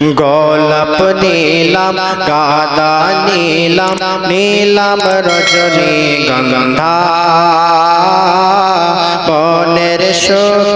গোলাপ নীলাম গাদা নীলাম নীলাম রজনী গন্ধা বনের মা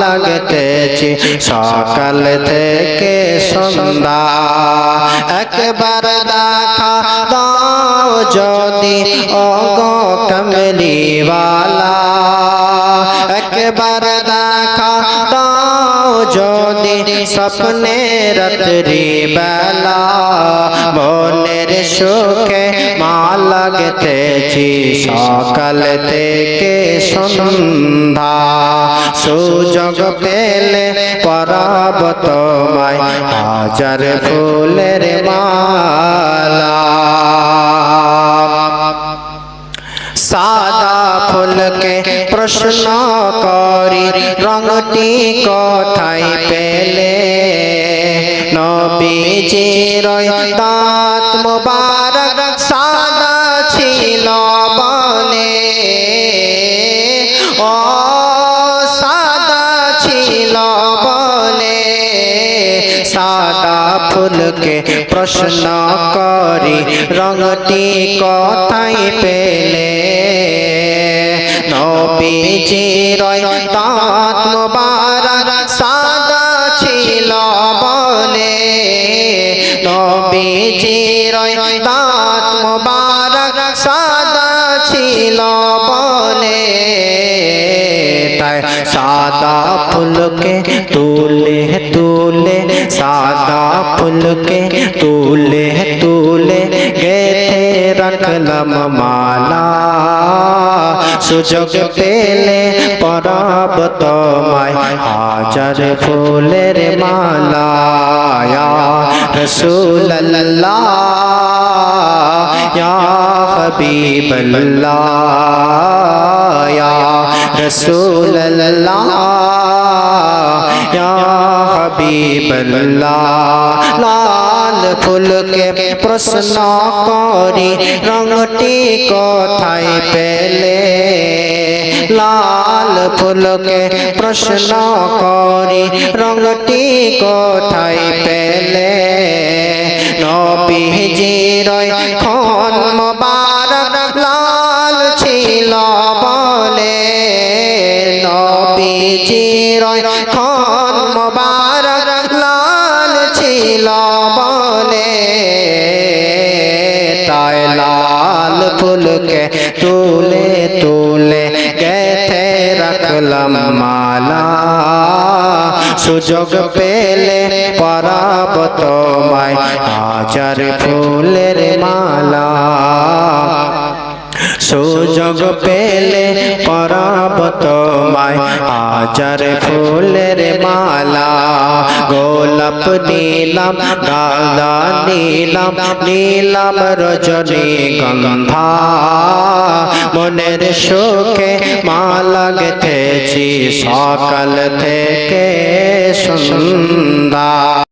লাগতেছি সকাল থেকে সন্ধ্যা। একবার দেখা দাও যদি অগ কমলিওয়ালা। একবার দেখা দাও যদি, স্বপ্নে রাত্রি বেলা মনের সুখে মা লাগতেছি সকাল থেকে সন্ধ্যা। সুযোগ পেলে পরাব তোমায়। হাজার ফুলের মালা। সাদা ফুলকে প্রশ্ন করি রঙটি কোথায় পেলে? নবীজির দাঁত মুবারক সাদা ছিল বলে ও ফুলকে প্রশ্ন করি, রঙটি কোথায় পেলে? নবীজির দাঁত মুবারক সাদা ছিল বলে। নবীজির দাঁত মুবারক সাদা ছিল বলে। তাই সাদা ফুলকে তুলে তুলে সাদা ফুলকে তুলে তুলে গেথে রাখলাম মালা সুযোগ পেলে পরাব তোমায় হাজার ফুলের মালা রসুল আল্লাহ রসুল আল্লাহ ইয়া হাবিব আল্লাহ লাল ফুলকে প্রশ্ন করি রঙটি কোথায় পেলে লাল ফুলকে প্রশ্ন করি রঙটি কোথায় পেলে নবীজির খন নবীজির খন মোবারক লাল ছিল বলে। তাই লাল ফুলকে তুলে তুলে গেথে রাখলাম মালা। সুযোগ পেলে পরাব তোমায় হাজার ফুলের মালা। সুযোগ পেলে তোমায় হাজার ফুলের মালা, গোলাপ নীলাম, গাঁদা নীলাম নীলাম রজনী গন্ধা। মনের সুখে মা লাগতেছি সকাল থেকে সন্ধ্যা।